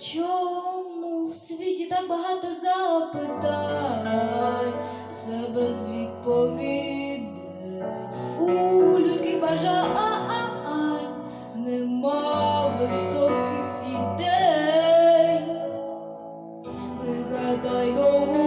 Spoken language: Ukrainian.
Чому в світі так багато запитань? Це без відповідей у людських бажань нема високих ідей. Вигадай нову